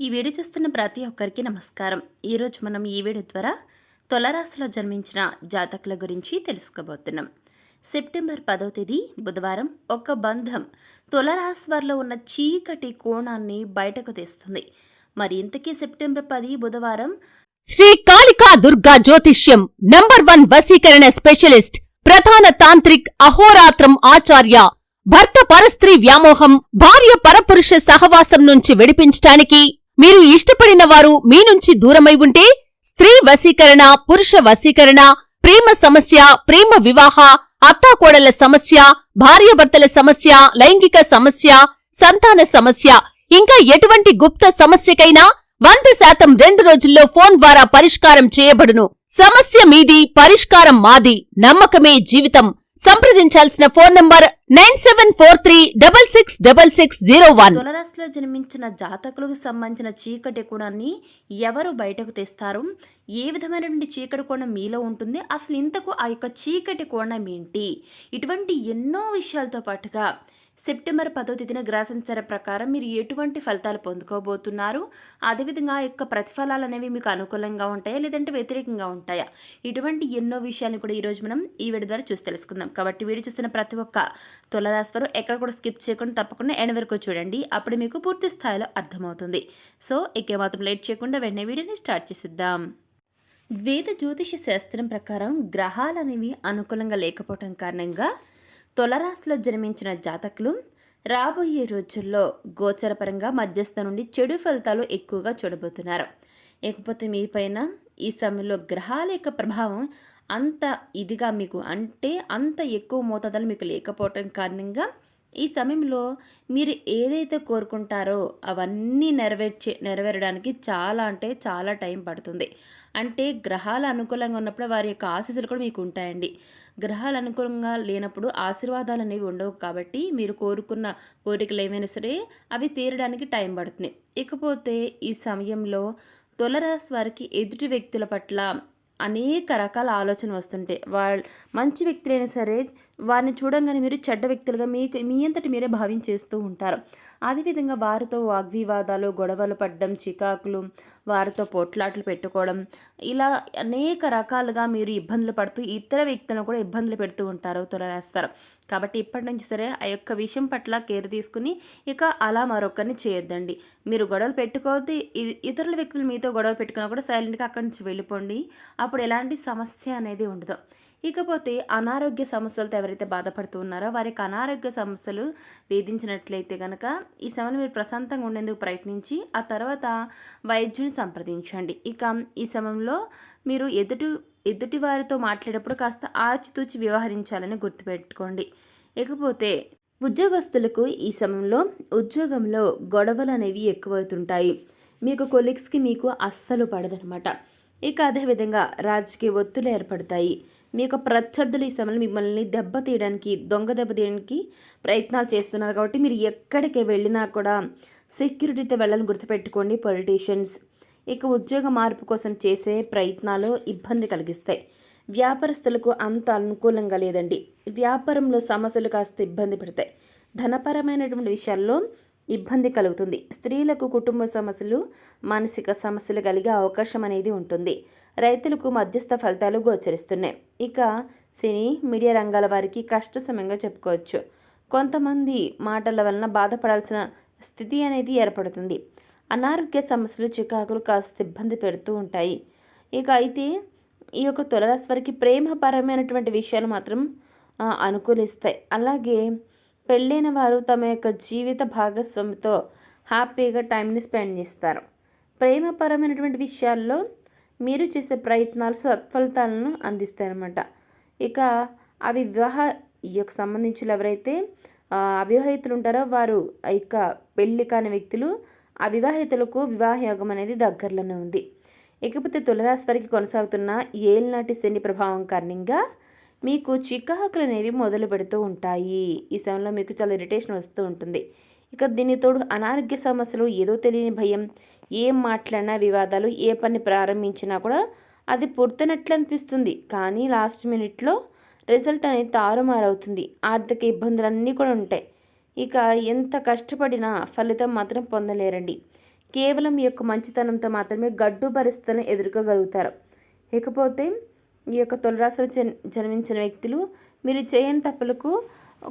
ఈ వీడియో చూస్తున్న ప్రతి ఒక్కరికి నమస్కారం. ఈరోజు మనం ఈ వీడియో ద్వారా తులరాశిలో జన్మించిన జాతకుల గురించి తెలుసుకోబోతున్నాం. సెప్టెంబర్ పదవ తేదీ బుధవారం ఒక బంధం తులరాశి వారిలో ఉన్న చీకటి కోణాన్ని బయటకు తెస్తుంది. మరి ఇంతకీ సెప్టెంబర్ పది బుధవారం శ్రీ కాళికా దుర్గా జ్యోతిష్యం నంబర్ వన్ వసీకరణ స్పెషలిస్ట్ ప్రధాన తాంత్రిక్ అహోరాత్రం ఆచార్య భర్త పరస్త్రీ వ్యామోహం భార్య పరపురుష సహవాసం నుంచి విడిపించటానికి మీరు ఇష్టపడిన వారు మీ నుంచి దూరమై ఉంటే స్త్రీ వశీకరణ పురుష వశీకరణ ప్రేమ సమస్య ప్రేమ వివాహ అత్తాకోడల సమస్య భార్యాభర్తల సమస్య లైంగిక సమస్య సంతాన సమస్య ఇంకా ఎటువంటి గుప్త సమస్యకైనా వంద శాతం రెండు రోజుల్లో ఫోన్ ద్వారా పరిష్కారం చేయబడును. సమస్య మీది పరిష్కారం మాది. నమ్మకమే జీవితం. సంప్రదించాల్సిన phone number nine seven four three double six double six zero one. తులరాశిలో జన్మించిన జాతకులకు సంబంధించిన చీకటి కోణాన్ని ఎవరు బయటకు తెస్తారు? ఏ విధమైనటువంటి చీకటి కోణం మీలో ఉంటుంది? అసలు ఇంతకు ఆ యొక్క చీకటి కోణం ఏంటి? ఇటువంటి ఎన్నో విషయాలతో పాటుగా సెప్టెంబర్ పదో తేదీన గ్రహసంచారం ప్రకారం మీరు ఎటువంటి ఫలితాలు పొందుకోబోతున్నారు? అదేవిధంగా ఆ యొక్క ప్రతిఫలాలు అనేవి మీకు అనుకూలంగా ఉంటాయా? లేదంటే వ్యతిరేకంగా ఉంటాయా? ఇటువంటి ఎన్నో విషయాలను కూడా ఈరోజు మనం ఈ వీడియో ద్వారా చూసి తెలుసుకుందాం. కాబట్టి వీడియో చూస్తున్న ప్రతి ఒక్క తులరాశి వారు ఎక్కడ కూడా స్కిప్ చేయకుండా తప్పకుండా ఎండ్ వరకు చూడండి. అప్పుడు మీకు పూర్తి స్థాయిలో అర్థమవుతుంది. సో ఇక మాత్రం లేట్ చేయకుండా వెంటనే వీడియోని స్టార్ట్ చేసిద్దాం. వేద జ్యోతిష శాస్త్రం ప్రకారం గ్రహాలు అనేవి అనుకూలంగా లేకపోవటం కారణంగా తులరాశిలో జన్మించిన జాతకులు రాబోయే రోజుల్లో గోచరపరంగా మధ్యస్థ నుండి చెడు ఫలితాలు ఎక్కువగా చూడబోతున్నారు. ఇకపోతే మీపైన ఈ సమయంలో గ్రహాల యొక్క ప్రభావం అంత ఇదిగా మీకు అంటే అంత ఎక్కువ మోతాదులు మీకు లేకపోవటం కారణంగా ఈ సమయంలో మీరు ఏదైతే కోరుకుంటారో అవన్నీ నెరవేర్చే నెరవేరడానికి చాలా అంటే చాలా టైం పడుతుంది. అంటే గ్రహాలు అనుకూలంగా ఉన్నప్పుడు వారి యొక్క ఆశీస్సులు కూడా మీకు ఉంటాయండి. గ్రహాలు అనుకూలంగా లేనప్పుడు ఆశీర్వాదాలు అనేవి ఉండవు కాబట్టి మీరు కోరుకున్న కోరికలు ఏమైనా సరే అవి తీరడానికి టైం పడుతుంది. ఇకపోతే ఈ సమయంలో తులరాశి వారికి ఎదుటి వ్యక్తుల పట్ల అనేక రకాల ఆలోచన వస్తుంటాయి. వాళ్ళ మంచి వ్యక్తులైనా సరే వారిని చూడంగానే మీరు చెడ్డ వ్యక్తులుగా మీకు మీ అంతటి మీరే భావించేస్తూ ఉంటారు. అదేవిధంగా వారితో వాగ్వివాదాలు గొడవలు పడడం చికాకులు వారితో పోట్లాట్లు పెట్టుకోవడం ఇలా అనేక రకాలుగా మీరు ఇబ్బందులు పడుతూ ఇతర వ్యక్తులను కూడా ఇబ్బందులు పెడుతూ ఉంటారు తులరాస్తారు. కాబట్టి ఇప్పటి నుంచి సరే ఆ యొక్క విషయం పట్ల కేర్ తీసుకుని ఇక అలా మరొకరిని చేయొద్దండి. మీరు గొడవలు పెట్టుకోవద్దు. ఇతరుల వ్యక్తులు మీతో గొడవ పెట్టుకున్నా కూడా సైలెంట్గా అక్కడి నుంచి వెళ్ళిపోండి. అప్పుడు ఎలాంటి సమస్య అనేది ఉండదు. ఇకపోతే అనారోగ్య సమస్యలతో ఎవరైతే బాధపడుతూ ఉన్నారో వారికి అనారోగ్య సమస్యలు వేధించినట్లయితే కనుక ఈ సమయంలో మీరు ప్రశాంతంగా ఉండేందుకు ప్రయత్నించి ఆ తర్వాత వైద్యుని సంప్రదించండి. ఇక ఈ సమయంలో మీరు ఎదుటి ఎదుటి వారితో మాట్లాడేటప్పుడు కాస్త ఆచితూచి వ్యవహరించాలని గుర్తుపెట్టుకోండి. ఇకపోతే ఉద్యోగస్తులకు ఈ సమయంలో ఉద్యోగంలో గొడవలు అనేవి ఎక్కువవుతుంటాయి. మీకు కొలీగ్స్కి మీకు అస్సలు పడదనమాట. ఇక అదేవిధంగా రాజకీయ ఒత్తులు ఏర్పడతాయి. మీ యొక్క ప్రత్యర్థులు ఈ సమయంలో మిమ్మల్ని దెబ్బ తీయడానికి దొంగ దెబ్బ తీయడానికి ప్రయత్నాలు చేస్తున్నారు కాబట్టి మీరు ఎక్కడికి వెళ్ళినా కూడా సెక్యూరిటీతో వెళ్ళాలని గుర్తుపెట్టుకోండి. పొలిటీషియన్స్ ఇక ఉద్యోగ మార్పు కోసం చేసే ప్రయత్నాలు ఇబ్బంది కలిగిస్తాయి. వ్యాపారస్తులకు అంత అనుకూలంగా లేదండి. వ్యాపారంలో సమస్యలు కాస్త ఇబ్బంది పెడతాయి. ధనపరమైనటువంటి విషయాల్లో ఇబ్బంది కలుగుతుంది. స్త్రీలకు కుటుంబ సమస్యలు మానసిక సమస్యలు కలిగే అవకాశం అనేది ఉంటుంది. రైతులకు మధ్యస్థ ఫలితాలు గోచరిస్తున్నాయి. ఇక సినీ మీడియా రంగాల వారికి కష్ట సమయంగా చెప్పుకోవచ్చు. కొంతమంది మాటల వలన బాధపడాల్సిన స్థితి అనేది ఏర్పడుతుంది. అనారోగ్య సమస్యలు చికాకులు కాస్త ఇబ్బంది పెడుతూ ఉంటాయి. ఇక అయితే ఈ యొక్క తులరాశి వారికి ప్రేమపరమైనటువంటి విషయాలు మాత్రం అనుకూలిస్తాయి. అలాగే పెళ్ళైన వారు తమ యొక్క జీవిత భాగస్వామితో హ్యాపీగా టైంని స్పెండ్ చేస్తారు. ప్రేమపరమైనటువంటి విషయాల్లో మీరు చేసే ప్రయత్నాలు సత్ఫలితాలను అందిస్తాయన్నమాట. ఇక అవి వివాహ ఈ యొక్క సంబంధించిన ఎవరైతే అవివాహితులు ఉంటారో వారు ఇక పెళ్ళి పెళ్ళి కాని వ్యక్తులు అవివాహితులకు వివాహ యోగం అనేది దగ్గరలోనే ఉంది. ఇకపోతే తులరాశి వారికి కొనసాగుతున్న ఏలినాటి శని ప్రభావం కారణంగా మీకు చికాకులు అనేవి మొదలు పెడుతూ ఉంటాయి. ఈ సమయంలో మీకు చాలా ఇరిటేషన్ వస్తూ ఉంటుంది. ఇక దీనితోడు అనారోగ్య సమస్యలు ఏదో తెలియని భయం ఏం మాట్లాడినా వివాదాలు ఏ పని ప్రారంభించినా కూడా అది పూర్తనట్లు అనిపిస్తుంది కానీ లాస్ట్ మినిట్లో రిజల్ట్ అనేది తారుమారవుతుంది. ఆర్థిక ఇబ్బందులన్నీ కూడా ఉంటాయి. ఇక ఎంత కష్టపడినా ఫలితం మాత్రం పొందలేరండి. కేవలం ఈ యొక్క మంచితనంతో మాత్రమే గడ్డు పరిస్థితులను ఎదుర్కోగలుగుతారు. ఇకపోతే ఈ యొక్క తొలరాశిలో జన్ జన్మించిన వ్యక్తులు మీరు చేయని తప్పులకు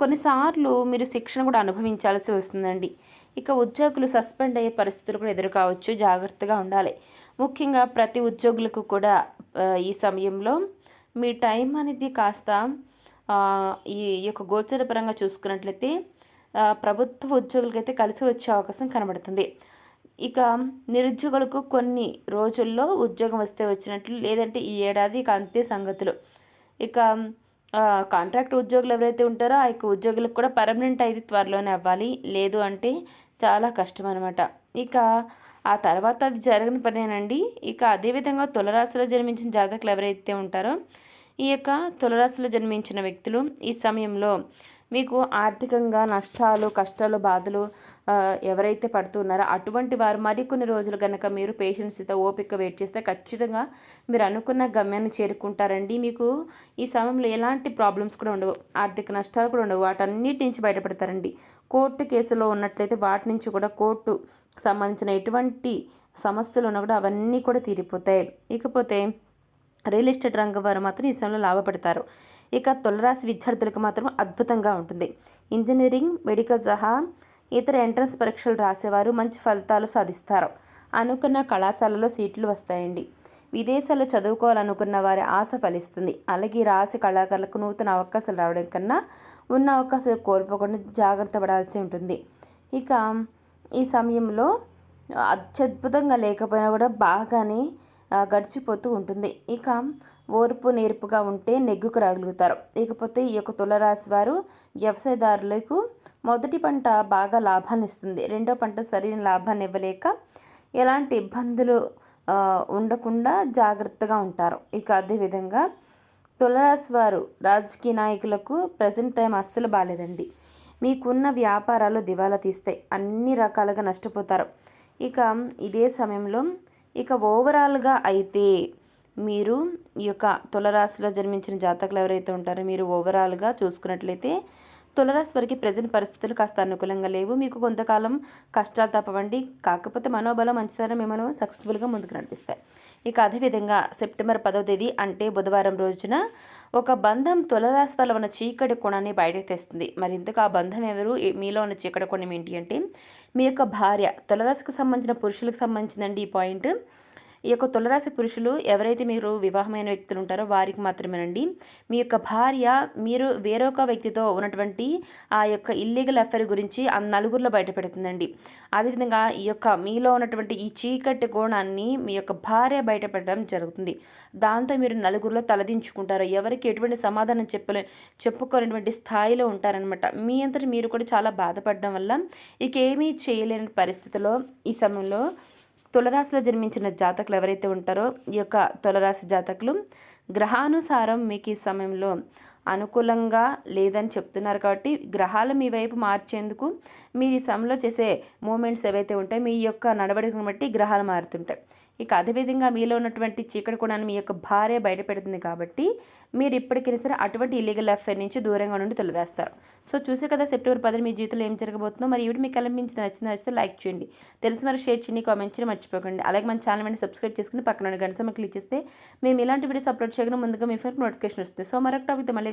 కొన్నిసార్లు మీరు శిక్షణ కూడా అనుభవించాల్సి వస్తుందండి. ఇక ఉద్యోగులు సస్పెండ్ అయ్యే పరిస్థితులు కూడా ఎదుర్కోవచ్చు. జాగ్రత్తగా ఉండాలి. ముఖ్యంగా ప్రతి ఉద్యోగులకు కూడా ఈ సమయంలో మీ టైం అనేది కాస్త ఈ యొక్క గోచర పరంగా చూసుకున్నట్లయితే ప్రభుత్వ ఉద్యోగులకైతే కలిసి వచ్చే అవకాశం కనబడుతుంది. ఇక నిరుద్యోగులకు కొన్ని రోజుల్లో ఉద్యోగం వస్తే వచ్చినట్లు లేదంటే ఈ ఏడాది ఇక అంతే సంగతులు. ఇక కాంట్రాక్ట్ ఉద్యోగులు ఎవరైతే ఉంటారో ఆ యొక్క ఉద్యోగులకు కూడా పర్మనెంట్ అయితే త్వరలోనే అవ్వాలి. లేదు అంటే చాలా కష్టం అనమాట ఇక ఆ తర్వాత అది జరగని పనేనండి ఇక అదేవిధంగా తులరాశిలో జన్మించిన జాతకులు ఎవరైతే ఉంటారో ఈ యొక్క తులరాశిలో జన్మించిన వ్యక్తులు ఈ సమయంలో మీకు ఆర్థికంగా నష్టాలు కష్టాలు బాధలు ఎవరైతే పడుతున్నారో అటువంటి వారు మరికొన్ని రోజులు కనుక మీరు పేషెన్స్తో ఓపిక వెయిట్ చేస్తే ఖచ్చితంగా మీరు అనుకున్న గమ్యాన్ని చేరుకుంటారండి. మీకు ఈ సమయంలో ఎలాంటి ప్రాబ్లమ్స్ కూడా ఉండవు. ఆర్థిక నష్టాలు కూడా ఉండవు. వాటన్నిటి నుంచి బయటపడతారండి. కోర్టు కేసులో ఉన్నట్లయితే వాటి నుంచి కూడా కోర్టు సంబంధించిన ఎటువంటి సమస్యలు ఉన్నా కూడా అవన్నీ కూడా తీరిపోతాయి. ఇకపోతే రియల్ ఎస్టేట్ రంగం వారు మాత్రం ఈ సమయంలో లాభపడతారు. ఇక తులరాశి విద్యార్థులకు మాత్రం అద్భుతంగా ఉంటుంది. ఇంజనీరింగ్ మెడికల్ సహా ఇతర ఎంట్రన్స్ పరీక్షలు రాసేవారు మంచి ఫలితాలు సాధిస్తారు. అనుకున్న కళాశాలలో సీట్లు వస్తాయండి. విదేశాల్లో చదువుకోవాలనుకున్న వారి ఆశ ఫలిస్తుంది. అలాగే ఈ రాశి కళాకారులకు నూతన అవకాశాలు రావడం కన్నా ఉన్న అవకాశాలు కోల్పోకుండా జాగ్రత్త పడాల్సి ఉంటుంది. ఇక ఈ సమయంలో అత్యద్భుతంగా లేకపోయినా కూడా బాగానే గడిచిపోతూ ఉంటుంది. ఇక ఓర్పు నేర్పుగా ఉంటే నెగ్గుకు రాగలుగుతారు. ఇకపోతే ఈ యొక్క తులరాశి వారు వ్యవసాయదారులకు మొదటి పంట బాగా లాభాన్ని ఇస్తుంది. రెండో పంట సరైన లాభాన్ని ఇవ్వలేక ఎలాంటి ఇబ్బందులు ఉండకుండా జాగ్రత్తగా ఉంటారు. ఇక అదేవిధంగా తులరాశి వారు రాజకీయ నాయకులకు ప్రజెంట్ టైం అస్సలు బాగాలేదండి మీకున్న వ్యాపారాలు దివాలా తీస్తాయి. అన్ని రకాలుగా నష్టపోతారు. ఇక ఇదే సమయంలో ఇక ఓవరాల్గా అయితే మీరు ఈ యొక్క తులరాశిలో జన్మించిన జాతకులు ఎవరైతే ఉంటారో మీరు ఓవరాల్గా చూసుకున్నట్లయితే తులరాశి వారికి ప్రజెంట్ పరిస్థితులు కాస్త అనుకూలంగా లేవు. మీకు కొంతకాలం కష్టాలు తప్పవండి. కాకపోతే మనోబలం మంచితనం మిమ్మల్ని సక్సెస్ఫుల్గా ముందుకు నడిపిస్తాయి. ఇక అదేవిధంగా సెప్టెంబర్ పదవ తేదీ అంటే బుధవారం రోజున ఒక బంధం తులరాశి వల్ల ఉన్న చీకటి కోణాన్ని బయటకు తెస్తుంది. మరి ఇంతకు ఆ బంధం ఎవరు? మీలో ఉన్న చీకటి కోణం ఏంటి అంటే మీ యొక్క భార్య. తులరాశికి సంబంధించిన పురుషులకు సంబంధించిందండి ఈ పాయింట్. ఈ యొక్క తులరాశి పురుషులు ఎవరైతే మీరు వివాహమైన వ్యక్తులు ఉంటారో వారికి మాత్రమేనండి. మీ యొక్క భార్య మీరు వేరొక వ్యక్తితో ఉన్నటువంటి ఆ యొక్క ఇల్లీగల్ అఫైర్ గురించి ఆ నలుగురిలో బయటపెడుతుందండి. అదేవిధంగా ఈ యొక్క మీలో ఉన్నటువంటి ఈ చీకటి కోణాన్ని మీ యొక్క భార్య బయటపెట్టడం జరుగుతుంది. దాంతో మీరు నలుగురిలో తలదించుకుంటారు. ఎవరికి ఎటువంటి సమాధానం చెప్పలే చెప్పుకోలేనటువంటి స్థాయిలో ఉంటారనమాట మీ అంతటి మీరు కూడా చాలా బాధపడడం వల్ల ఇక ఏమీ చేయలేని పరిస్థితిలో ఈ సమయంలో తులరాశిలో జన్మించిన జాతకులు ఎవరైతే ఉంటారో ఈ యొక్క తులరాశి జాతకులు గ్రహానుసారం మీకు ఈ సమయంలో అనుకూలంగా లేదని చెప్తున్నారు కాబట్టి గ్రహాలు మీ వైపు మార్చేందుకు మీరు ఈ సమయంలో చేసే మూమెంట్స్ ఏవైతే ఉంటాయో మీ యొక్క నడవడికను బట్టి గ్రహాలు మారుతుంటాయి. ఇక అదేవిధంగా మీలో ఉన్నటువంటి చీకటి కూడా మీ యొక్క భార్య బయటపెడుతుంది కాబట్టి మీరు ఇప్పటికైనా సరే అటువంటి ఇల్లీగల్ అఫైర్ నుంచి దూరంగా నుండి తొలరేస్తారు సో చూసే కదా సెప్టెంబర్ పదిన మీ జీవితంలో ఏం జరగబోతుందో. మరి ఇవి మీకు కనిపించింది నచ్చింది నచ్చితే లైక్ చేయండి. తెలిసిన మరి షేర్ చేయండి కామెంట్ చేయండి మర్చిపోకండి. అలాగే మన ఛానల్ వెంటనే సబ్స్క్రైబ్ చేసుకుని పక్కన గంట సమయం క్లిక్ చేస్తే మేము ఇలాంటి వీడియోస్ అప్లోడ్ చేయగానే ముందుగా మీ ఫోన్ నోటిఫికేషన్ వస్తుంది. సో మరొక టాపిక్ మళ్ళీ